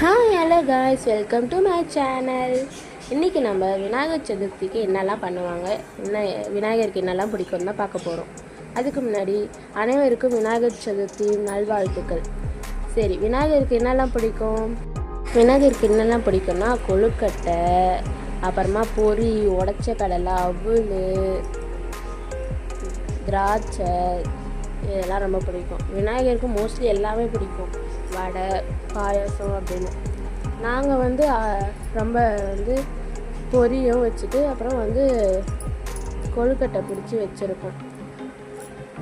Hi hello guys welcome to my channel இன்றைக்கி நம்ம விநாயகர் சதுர்த்திக்கு என்னெல்லாம் பண்ணுவாங்க? என்ன விநாயகருக்கு என்னெல்லாம் பிடிக்கும் தான் பார்க்க போகிறோம் அதுக்கு முன்னாடி அனைவருக்கும் விநாயகர் சதுர்த்தி நல்வாழ்த்துக்கள். சரி விநாயகருக்கு என்னெல்லாம் பிடிக்கும்? விநாயகருக்கு என்னெல்லாம் பிடிக்கும்னா கொழுக்கட்டை அப்புறமா பொரி உடச்ச கடலை அவள் திராட்சை இதெல்லாம் ரொம்ப பிடிக்கும். விநாயகருக்கு மோஸ்ட்லி எல்லாமே பிடிக்கும். வடை பாயாசம் அப்படின்னு. நாங்கள் வந்து ரொம்ப வந்து பொரியும் வச்சுட்டு அப்புறம் வந்து கொழுக்கட்டை பிடிச்சி வச்சுருக்கோம்.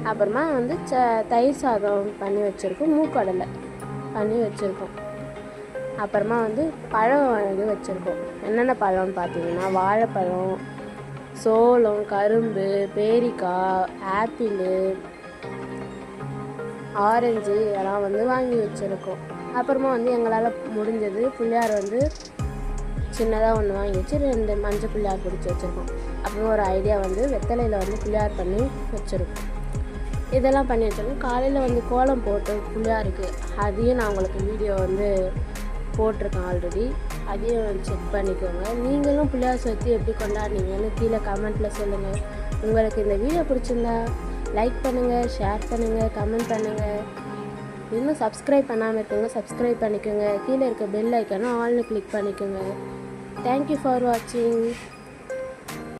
அப்புறமா வந்து ச தயிர் சாதம் பண்ணி வச்சுருக்கோம் மூக்கடலை பண்ணி வச்சுருக்கோம். அப்புறமா வந்து பழம் வந்து வச்சுருக்கோம். என்னென்ன பழம்னு பார்த்தீங்கன்னா வாழைப்பழம் சோளம் கரும்பு பேரிக்காய் ஆப்பிள் ஆரஞ்சு இதெல்லாம் வந்து வாங்கி வச்சுருக்கோம். அப்புறமா வந்து எங்களால் முடிஞ்சது பிள்ளையார் வந்து சின்னதாக ஒன்று வாங்கி வச்சு ரெண்டு மஞ்சள் பிள்ளையார் பிடிச்சி வச்சுருக்கோம். அப்புறம் ஒரு ஐடியா வந்து வெத்தலையில் வந்து பிள்ளையார் பண்ணி வச்சுருக்கோம். இதெல்லாம் பண்ணி வச்சிருக்கோம். காலையில் வந்து கோலம் போட்டு பிள்ளையாருக்கு அதையும் நான் உங்களுக்கு வீடியோ வந்து போட்டிருக்கேன் ஆல்ரெடி அதையும் செக் பண்ணிக்கோங்க. நீங்களும் பிள்ளையார் சுற்றி எப்படி கொண்டாடுனீங்கன்னு கீழே கமெண்ட்டில் சொல்லுங்கள் உங்களுக்கு இந்த வீடியோ பிடிச்சிருந்தா லைக் பண்ணுங்கள் ஷேர் பண்ணுங்கள் கமெண்ட் பண்ணுங்கள் இன்னும் சப்ஸ்கிரைப் பண்ணாமல் இருக்கவங்க சப்ஸ்கிரைப் பண்ணிக்கோங்க. கீழே இருக்க பெல் ஐக்கனும் ஆல்னு கிளிக் பண்ணிக்கோங்க. தேங்க்யூ ஃபார் வாட்சிங்